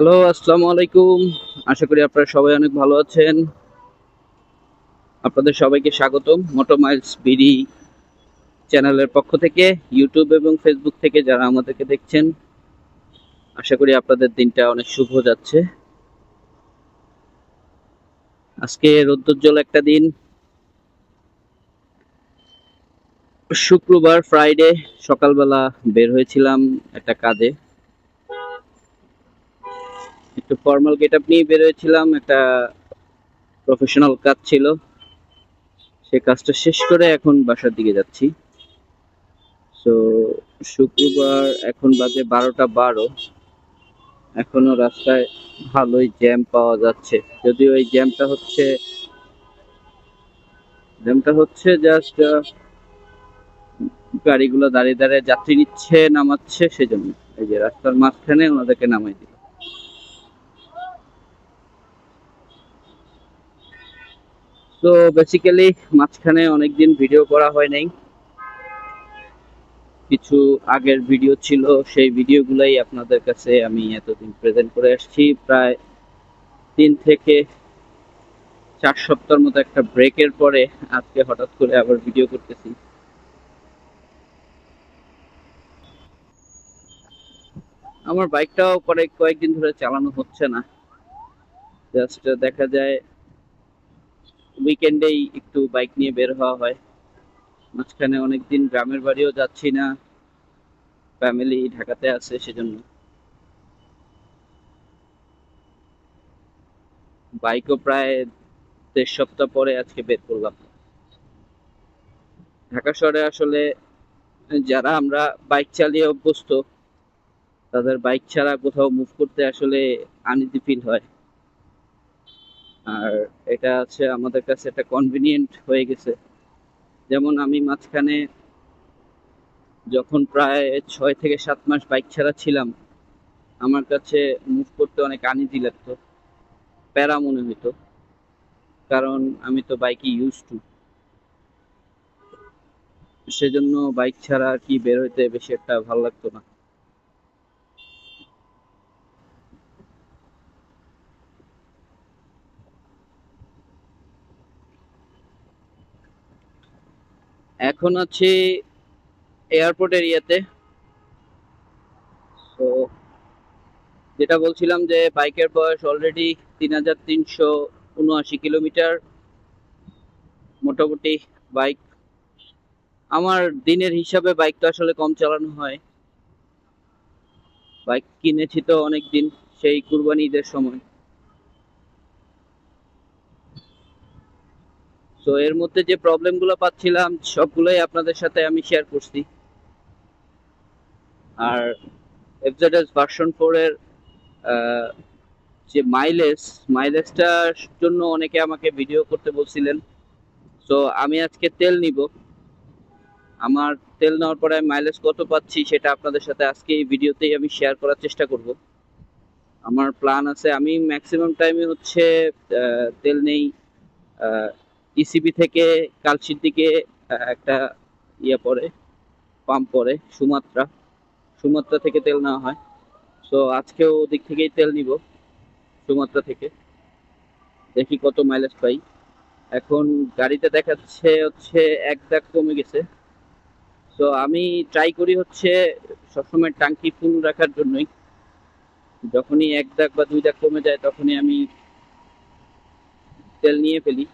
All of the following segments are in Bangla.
হ্যালো, আসসালামু আলাইকুম। আশা করি আপনারা সবাই অনেক ভালো আছেন। আপনাদের সবাইকে স্বাগতম মোটো মাইলস বিডি চ্যানেলের পক্ষ থেকে, ইউটিউব এবং ফেসবুক থেকে যারা আমাদেরকে দেখছেন। আশা করি আপনাদের দিনটা অনেক শুভ যাচ্ছে। আজকে রৌদ্রোজ্জ্বল একটা দিন। শুক্রবার ফ্রাইডে সকালবেলা বের হয়েছিলাম একটা কাজে। একটু ফর্মাল গেট আপ নিয়ে বেরোয়েছিলাম। একটা প্রফেশনাল কাজ ছিল। সে কাজটা শেষ করে এখন বাসার দিকে যাচ্ছি। সো শুক্রবার এখন বাজে বারোটা বারো। এখনও রাস্তায় ভালোই জ্যাম পাওয়া যাচ্ছে। যদিও এই জ্যামটা হচ্ছে জ্যামটা হচ্ছে জাস্ট গাড়িগুলো দাঁড়িয়ে দাঁড়িয়ে যাত্রী নিচ্ছে, নামাচ্ছে, সেজন্য এই যে রাস্তার মাঝখানে ওনাদেরকে নামাই দিল তো বেসিক্যালি মাঝখানে অনেকদিন ভিডিও করা হয় নাই। কিছু আগের ভিডিও ছিল, সেই ভিডিওগুলাই আপনাদের কাছে আমি এতদিন প্রেজেন্ট করে আসছি। প্রায় তিন থেকে চার সপ্তাহের মতো একটা ব্রেকের পরে আজকে হঠাৎ করে আবার ভিডিও করতেছি। আমার বাইকটাও কয়েক কয়েকদিন ধরে চালানো হচ্ছে না। জাস্ট দেখা যায় উইকেন্ডেই একটু বাইক নিয়ে বের হওয়া হয়। মাঝখানে অনেকদিন গ্রামের বাড়িও যাচ্ছি না। ফ্যামিলি ঢাকাতে আছে সেজন্য। বাইকও প্রায় দেড় সপ্তাহ পরে আজকে বের করলাম। ঢাকা শহরে আসলে যারা আমরা বাইক চালিয়ে অভ্যস্ত, তাদের বাইক ছাড়া কোথাও মুভ করতে আসলে আনইজি ফিল হয়। আর এটা আছে আমাদের কাছে একটা কনভিনিয়েন্ট হয়ে গেছে। যেমন আমি মাঝখানে যখন প্রায় ছয় থেকে সাত মাস বাইক ছাড়া ছিলাম, আমার কাছে মুভ করতে অনেক আনিজি লাগতো, প্যারা মনে হইতো, কারণ আমি তো বাইকই ইউজ টু সেজন্য বাইক ছাড়া কি বের হইতে বেশি একটা ভালো লাগতো না। এখন আছি এয়ারপোর্ট এরিয়াতে। তো যেটা বলছিলাম যে বাইকের বয়স অলরেডি তিন হাজার তিনশো উনআশি কিলোমিটার। মোটামুটি বাইক আমার দিনের হিসাবে বাইক তো আসলে কম চালানো হয়। বাইক কিনেছি তো অনেক দিন সেই কুরবানি ঈদের সময়। তো এর মধ্যে যে প্রবলেমগুলো পাচ্ছিলাম, সবগুলোই আপনাদের সাথে আমি শেয়ার করছি। আর এফজেডএস ভার্সন ফোর এর যে মাইলেজ মাইলেজটার জন্য অনেকে আমাকে ভিডিও করতে বলছিলেন। তো আমি আজকে তেল নিব। আমার তেল নেওয়ার পরে মাইলেজ কত পাচ্ছি সেটা আপনাদের সাথে আজকে এই ভিডিওতেই আমি শেয়ার করার চেষ্টা করব। আমার প্ল্যান আছে, আমি ম্যাক্সিমাম টাইমে হচ্ছে তেল নেই ইসিবি থেকে কালশির দিকে একটা ইয়ে পড়ে পাম্প পড়ে সুমাত্রা। সুমাত্রা থেকে তেল নেওয়া হয়। সো আজকেও ওদিক থেকেই তেল নিব, সুমাত্রা থেকে। দেখি কত মাইলেজ পাই। এখন গাড়িতে দেখাচ্ছে হচ্ছে এক দাগ কমে গেছে। সো আমি ট্রাই করি হচ্ছে সবসময় টাঙ্কি ফুল রাখার জন্যই। যখনই এক দাগ বা দুই দাগ কমে যায়, তখনই আমি তেল নিয়ে ফেলি।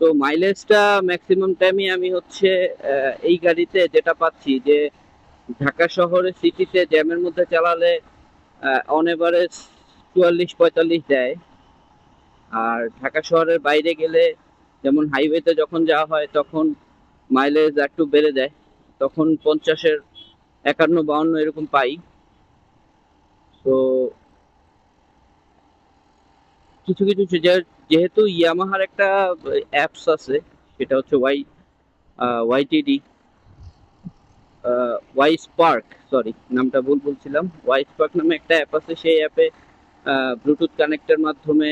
সো মাইলেজটা ম্যাক্সিমাম টাইমে আমি হচ্ছে এই গাড়িতে যেটা পাচ্ছি যে, ঢাকা শহরে সিটিতে জ্যামের মধ্যে চালালে অন এভারেজ চুয়াল্লিশ পঁয়তাল্লিশ দেয়। আর ঢাকা শহরের বাইরে গেলে, যেমন হাইওয়েতে যখন যাওয়া হয়, তখন মাইলেজ একটু বেড়ে দেয় তখন পঞ্চাশের একান্ন বাউন্ন এরকম পাই। তো কিছু কিছু যেহেতু ইয়ামাহার একটা অ্যাপস আছে, সেটা হচ্ছে Y YTD Y spark sorry নামটা ভুল বলছিলাম। ওয়াই স্পার্ক নামে একটা অ্যাপ আছে, সেই অ্যাপে ব্লুটুথ কানেক্টের মাধ্যমে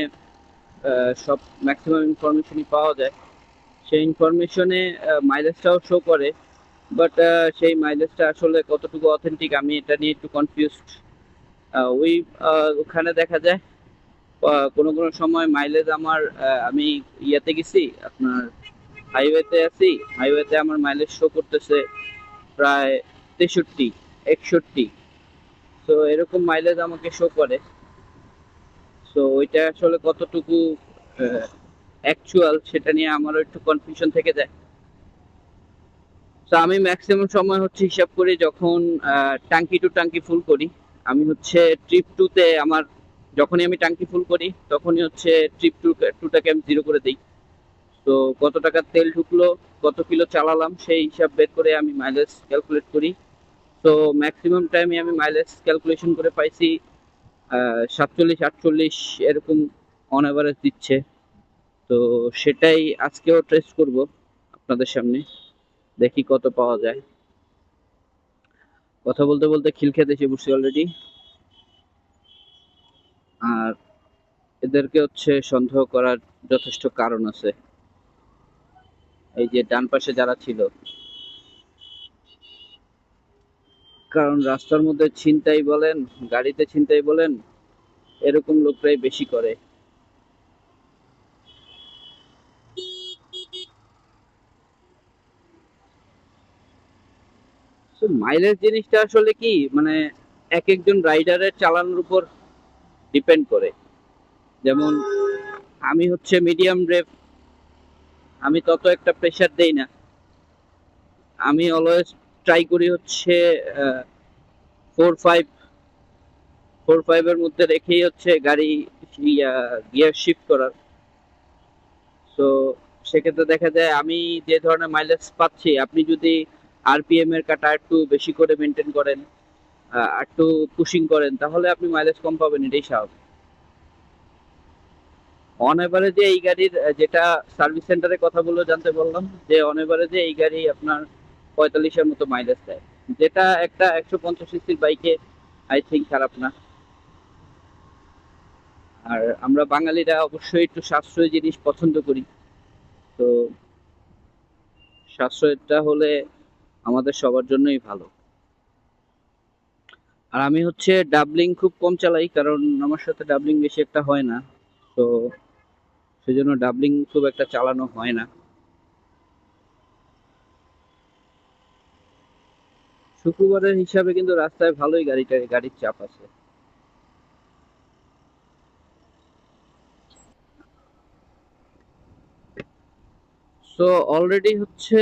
সব ম্যাক্সিমাম ইনফরমেশনই পাওয়া যায়। সেই ইনফরমেশনে মাইলেজটাও শো করে বাট সেই মাইলেজটা আসলে কতটুকু অথেন্টিক আমি এটা নিয়ে একটু কনফিউজড ওই ওখানে দেখা যায় কোনো কোনো সময় মাইলেজ আমার আমি ইয়েতে গেছি, আপনার হাইওয়েতে আছি হাইওয়েতে আমার মাইলেজ শো করতেছে প্রায় তেষট্টি, একষট্টি। তো এরকম মাইলেজ আমাকে শো করে। তো ওইটা আসলে কতটুকু অ্যাকচুয়াল সেটা নিয়ে আমারও একটু কনফিউশন থেকে যায়। তো আমি ম্যাক্সিমাম সময় হচ্ছে হিসাব করি যখন টাঙ্কি টু টাঙ্কি ফুল করি। আমি হচ্ছে ট্রিপ টুতে আমার যখনই আমি টাঙ্কি ফুল করি, তখনই হচ্ছে ট্রিপ টু টুটাকে আমি জিরো করে দিই। তো কত টাকার তেল ঢুকলো, কত কিলো চালালাম, সেই হিসাব বের করে আমি মাইলেজ ক্যালকুলেট করি। তো ম্যাক্সিমাম টাইমে আমি মাইলেজ ক্যালকুলেশন করে পাইছি সাতচল্লিশ, আটচল্লিশ এরকম অন অ্যাভারেজ দিচ্ছে। তো সেটাই আজকেও টেস্ট করব আপনাদের সামনে, দেখি কত পাওয়া যায়। কথা বলতে বলতে খিল খেতে এসে বসছি অলরেডি আর এদেরকে হচ্ছে সন্দেহ করার যথেষ্ট কারণ আছে। এই যে ডান পাশে যারা ছিল। কারণ রাস্তার মধ্যে ছিনতাই বলেন, গাড়িতে ছিনতাই বলেন, এরকম লোকরাই বেশি করে। মাইলেজ জিনিসটা আসলে কি? মানে এক একজন রাইডারের চালানোর উপর ডিপেন্ড করে। যেমন আমি হচ্ছে মিডিয়াম রেপ আমি তত একটা প্রেশার দেই না। আমি অলওয়েজ ট্রাই করি হচ্ছে ফোর ফাইভ ফোর ফাইভের মধ্যে রেখেই হচ্ছে গাড়ি গিয়ার শিফট করার। তো সেক্ষেত্রে দেখা যায় আমি যে ধরনের মাইলেজ পাচ্ছি, আপনি যদি আরপিএম এর কাটা একটু বেশি করে মেনটেন করেন একটু পুশিং করেন, তাহলে আপনি মাইলেজ কম পাবেন, এটাই স্বাভাবিক। অন এভারেজে এই গাড়ির যেটা সার্ভিস সেন্টারে কথা বলে জানতে বললাম, যে অন এভারেজে এই গাড়ি আপনার পঁয়তাল্লিশের মতো মাইলেজ দেয়। যেটা একটা একশো পঞ্চাশ সিসির বাইকে আই থিঙ্ক খারাপ না। আর আমরা বাঙালিরা অবশ্যই একটু সাশ্রয়ী জিনিস পছন্দ করি। তো সাশ্রয়টা হলে আমাদের সবার জন্যই ভালো। আর আমি হচ্ছে ডাবলিং খুব কম চালাই, কারণ আমার সাথে ডাবলিং বেশি একটা হয় না। তো সেজন্য ডাবলিং খুব একটা চালানো হয় না। শুক্রবারের হিসাবে কিন্তু রাস্তায় ভালোই গাড়িটা গাড়ির চাপ আছে। সো অলরেডি হচ্ছে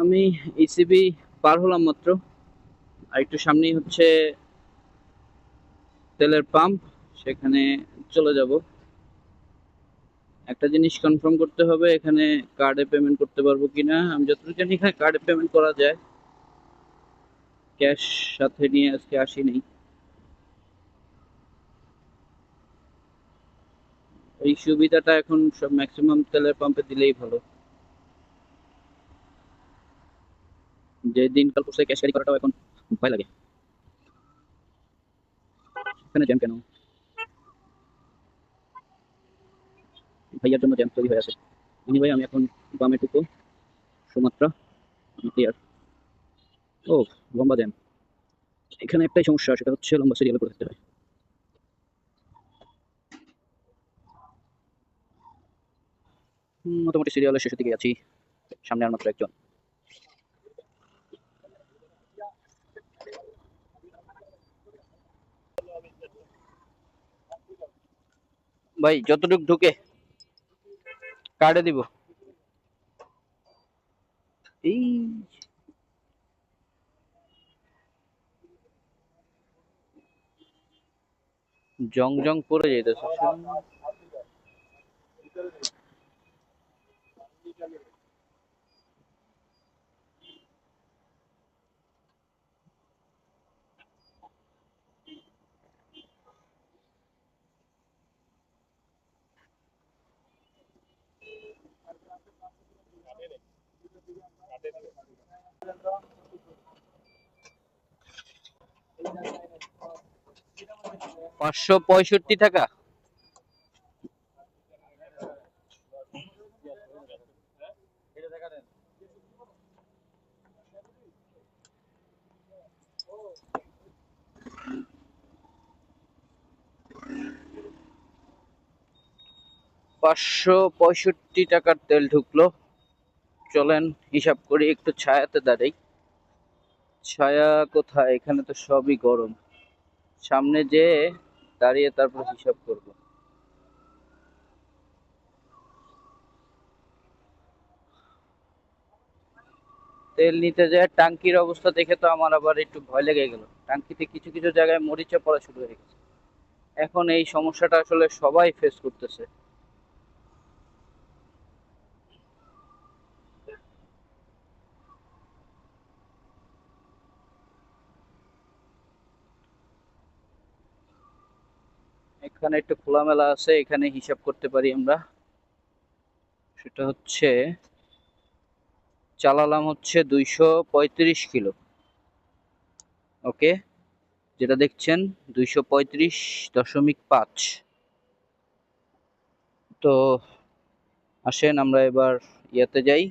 আমি ইসিবি পার হলাম মাত্র। আর একটু সামনেই হচ্ছে তেলের পাম্প সেখানে চলে যাব। একটা জিনিস কনফার্ম করতে হবে, এখানে কার্ডে পেমেন্ট করতে পারব কিনা। আমি যতটুকু জানি এখানে কার্ডে পেমেন্ট করা যায়। ক্যাশ সাথে নিয়ে আজকে আসি আসিনি। এই সুবিধাটা এখন সব ম্যাক্সিমাম তেলের পাম্পে দিলেই ভালো। যে দিনকাল করছে ক্যাশ ক্যারি করাটাও এখন ভয় লাগে। এখানে জ্যাম কেন? ভাইয়ার জন্য জ্যাম তৈরি হয়ে আছে। ইনি ভাই, আমি এখন বামে টুকু সুমাত্রা ক্লিয়ার ও, লম্বা জ্যাম। এখানে একটাই সমস্যা, সেটা হচ্ছে লম্বা সিরিয়ালে পড়ে থাকতে হয়। মোটামুটি সিরিয়ালের শেষের দিকে আছি। সামনে আর মাত্র একজন। ভাই, যতটুক ঢুকে কার্ডে দিব। এই জং জং পড়ে যাইতেছে। পাঁচশো পঁয়ষট্টি টাকা। পাঁচশো পঁয়ষট্টি টাকার তেল ঢুকলো। চলেন, হিসাব করি, একটু ছায়াতে দাঁড়াই। ছায়া কোথায়? এখানে তো সবই গরম। সামনে যে, দাঁড়িয়ে তারপর হিসাব করব। তেল নিতে যায় টাঙ্কির অবস্থা দেখে তো আমার আবার একটু ভয় লেগে গেল। টাঙ্কিতে কিছু কিছু জায়গায় মরিচা পড়া শুরু হয়ে গেছে। এখন এই সমস্যাটা আসলে সবাই ফেস করতেছে। এখানে একটু খোলামেলা আছে, এখানে হিসাব করতে পারি আমরা। সেটা হচ্ছে, চালালাম হচ্ছে দুইশো পঁয়ত্রিশ কিলো। ওকে? যেটা দেখছেন, দুইশো পঁয়ত্রিশ দশমিক পাঁচ। তো আসেন, আমরা এবার ইয়াতে যাই।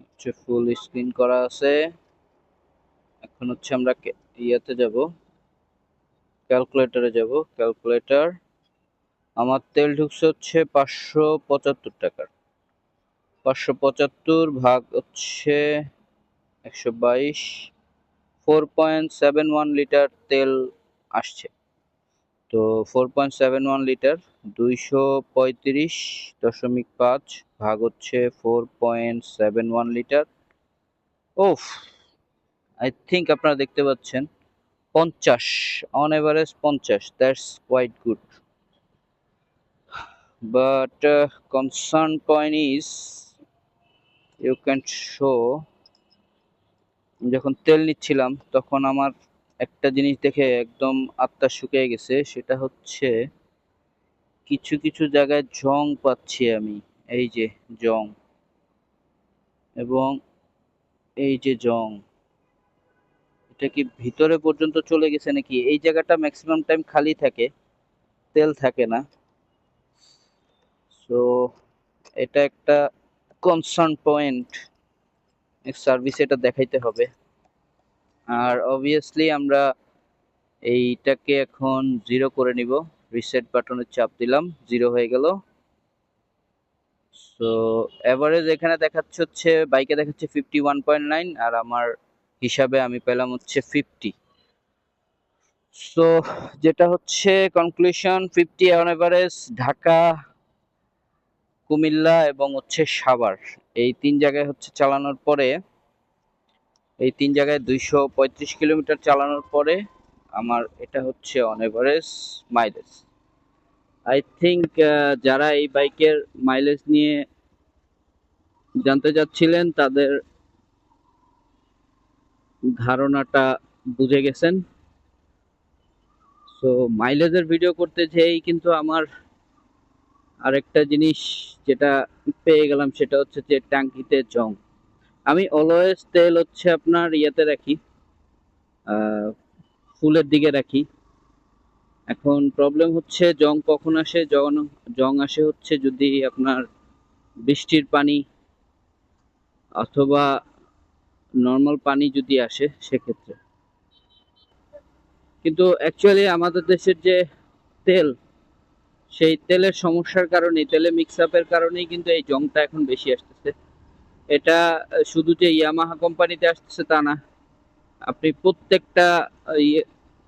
হচ্ছে ফুল স্ক্রিন করা আছে। এখন হচ্ছে আমরা ইয়াতে যাব। ক্যালকুলেটরে যাব। ক্যালকুলেটর, আমার তেল ঢুকছে হচ্ছে পাঁচশো পঁচাত্তর টাকার। পাঁচশো পঁচাত্তর ভাগ হচ্ছে একশো বাইশ। Four point seven one litre তেল আসছে। তো four point seven one litre দুইশো পঁয়ত্রিশ দশমিক পাঁচ ভাগ হচ্ছে four point seven one litre. Of I think আপনারা দেখতে পাচ্ছেন পঞ্চাশ অন এভারেজ পঞ্চাশ that's quite good uh, concern point is you can show যখন তেল নিচ্ছিলাম তখন আমার একটা জিনিস দেখে একদম আত্মা শুকিয়ে গেছে সেটা হচ্ছে কিছু কিছু জায়গায় জং পাচ্ছি আমি এই যে জং। এবং এই যে জং। এটা কি ভিতরে পর্যন্ত চলে গেছে নাকি? এই জায়গাটা ম্যাক্সিমাম টাইম খালি থাকে, তেল থাকে না। সো এটা একটা কনসার্ন পয়েন্ট সার্ভিস এটা দেখাইতে হবে। আর অবভিয়াসলি আমরা এইটাকে এখন জিরো করে নিব। রিসেট বাটনের চাপ দিলাম জিরো হয়ে গেল। সো এভারেজ এখানে দেখাচ্ছে হচ্ছে বাইকে দেখাচ্ছে ফিফটি ওয়ান পয়েন্ট নাইন আর আমার হিসাবে আমি পেলাম হচ্ছে ফিফটি সো যেটা হচ্ছে conclusion fifty on average Dhaka, Comilla এবং হচ্ছে সাভার। এই তিন জায়গায় হচ্ছে চালানোর পরে, এই তিন জায়গায় দুইশো পঁয়ত্রিশ কিলোমিটার চালানোর পরে আমার এটা হচ্ছে on average mileage I think যারা এই বাইকের মাইলেজ নিয়ে জানতে চাচ্ছিলেন, তাদের ধারণাটা বুঝে গেছেন। সো মাইলেজের ভিডিও করতে যেই কিন্তু আমার আরেকটা জিনিস যেটা পেয়ে গেলাম সেটা হচ্ছে যে ট্যাঙ্কিতে জং। আমি অলওয়েজ তেল হচ্ছে আপনার ইয়েতে রাখি ফুলের দিকে রাখি। এখন প্রবলেম হচ্ছে জং কখন আসে? জং জং আসে হচ্ছে যদি আপনার বৃষ্টির পানি অথবা নর্মাল পানি যদি আসে সেক্ষেত্রে। কিন্তু অ্যাকচুয়ালি আমাদের দেশের যে তেল, সেই তেলের সমস্যার কারণে, তেলে মিক্স আপের কারণেই কিন্তু এই জংটা এখন বেশি আসতেছে। এটা শুধু যে ইয়ামাহা কোম্পানিতে আসতেছে তা না, আপনি প্রত্যেকটা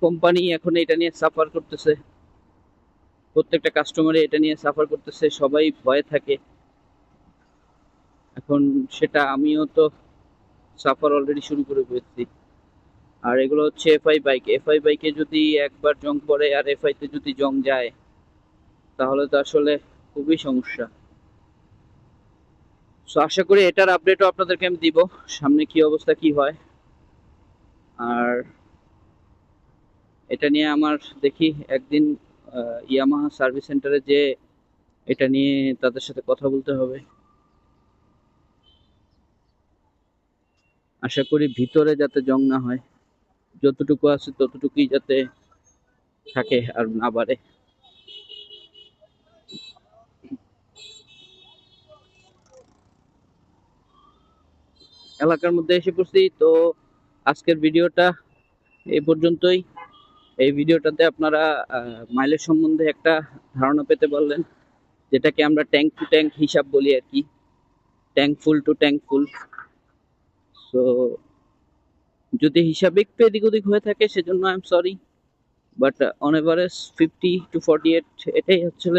কোম্পানি এখন এটা নিয়ে সাফার করতেছে। প্রত্যেকটা কাস্টমারে এটা নিয়ে সাফার করতেছে, সবাই ভয়ে থাকে। এখন সেটা আমিও তো সাফার অলরেডি শুরু করে ফেলছি। আর এগুলো হচ্ছে এফআই বাইক এফআই বাইকে যদি একবার জং পড়ে আর এফআই তে যদি জং যায়, তাহলে তো আসলে খুবই সমস্যা। সো আশা করি এটার আপডেটও আপনাদেরকে আমি দিব, সামনে কি অবস্থা, কি হয়। আর এটা নিয়ে আমার দেখি, একদিন ইয়ামাহা সার্ভিস সেন্টারে যে এটা নিয়ে তাদের সাথে কথা বলতে হবে। আশা করি ভিতরে যাতে জং না হয়, যতটুকু আছে ততটুকুই যাতে থাকে আর না বাড়ে। এলাকার মধ্যে এসে পড়ছি তো আজকের ভিডিওটা এই পর্যন্তই। এই ভিডিওটাতে আপনারা মাইলেজ সম্বন্ধে একটা ধারণা পেতে পারলেন, যেটাকে আমরা ট্যাঙ্ক টু ট্যাঙ্ক হিসাব বলি আর কি। Tank full to tank full so যদি হিসাব একটু এদিক ওদিক হয়ে থাকে, সেজন্য I am sorry but on average fifty to forty eight এটাই হচ্ছে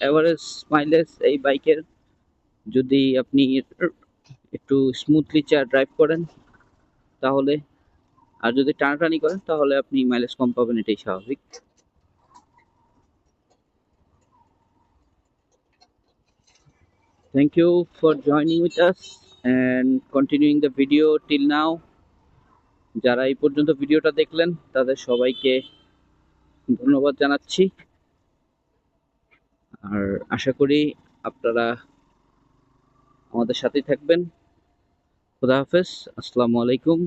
অ্যাভারেজ মাইলেজ এই বাইকের। যদি আপনি একটু স্মুথলি চা ড্রাইভ করেন, তাহলে, আর যদি টানাটানি করেন, তাহলে আপনি মাইলেজ কম পাবেন, এটাই স্বাভাবিক। Thank you for joining with us and continuing the video till now যারা এই পর্যন্ত ভিডিওটা দেখলেন, তাদের সবাইকে ধন্যবাদ জানাচ্ছি। আর আশা করি আপনারা আমাদের সাথেই থাকবেন। খুদা হাফেজ, আসসালামু আলাইকুম।